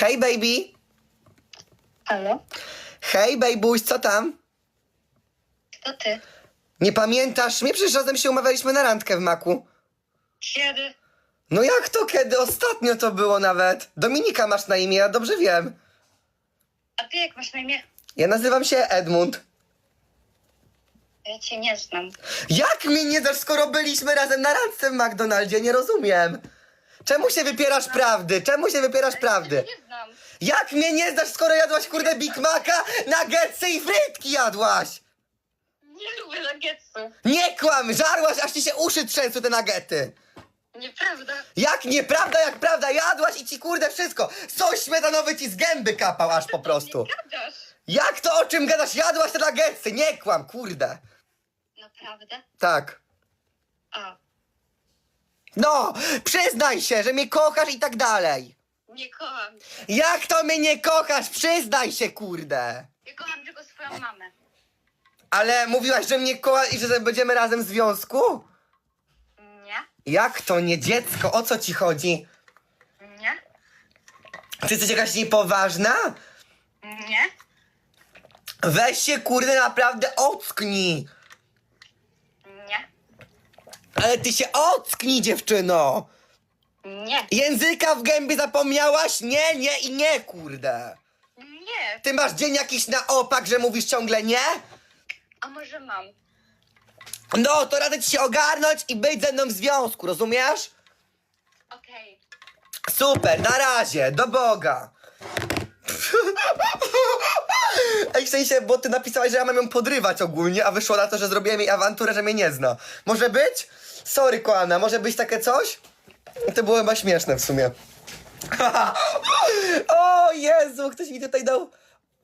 Hej, baby! Halo? Hej, babuś, co tam? To ty? Nie pamiętasz mnie? Przecież razem się umawialiśmy na randkę w maku. Kiedy? No jak to kiedy? Ostatnio to było nawet. Dominika masz na imię, ja dobrze wiem. A ty jak masz na imię? Ja nazywam się Edmund. Ja cię nie znam. Jak mnie nie dasz, skoro byliśmy razem na randce w McDonaldzie? Nie rozumiem. Czemu się wypierasz prawdy? Czemu się wypierasz prawdy? Nie. Jak mnie nie znasz, skoro jadłaś kurde Big Maca, nuggetsy i frytki jadłaś? Nie lubię nuggetsów. Nie kłam, żarłaś, aż ci się uszy trzęsły te nuggety. Nieprawda. Jak nieprawda, jak prawda, jadłaś i ci kurde wszystko. Sos śmietanowy ci z gęby kapał aż po prostu. Nie gadasz. Jak to o czym gadasz? Jadłaś te nuggetsy, nie kłam, kurde. Naprawdę? Tak. A, No, przyznaj się, że mnie kochasz i tak dalej. Nie kocham. Jak to mnie nie kochasz? Przyznaj się, kurde. Ja kocham tylko swoją mamę. Ale mówiłaś, że mnie kochasz i że będziemy razem w związku? Nie? Jak to nie dziecko? O co ci chodzi? Nie? Ty jesteś jakaś niepoważna? Nie? Weź się kurde naprawdę ocknij. Nie? Ale ty się ocknij dziewczyno. Nie? Języka w gębie zapomniałaś? Nie, nie i nie kurde. Nie? Ty masz dzień jakiś na opak, że mówisz ciągle nie? A może mam? No, to radzę ci się ogarnąć i być ze mną w związku, rozumiesz? Okej. Super, na razie, do Boga. Ej, w sensie, bo ty napisałaś, że ja mam ją podrywać ogólnie, a wyszło na to, że zrobiłem jej awanturę, że mnie nie zna. Może być? Sorry, kochana, może być takie coś? To było chyba śmieszne w sumie. o Jezu, ktoś mi tutaj dał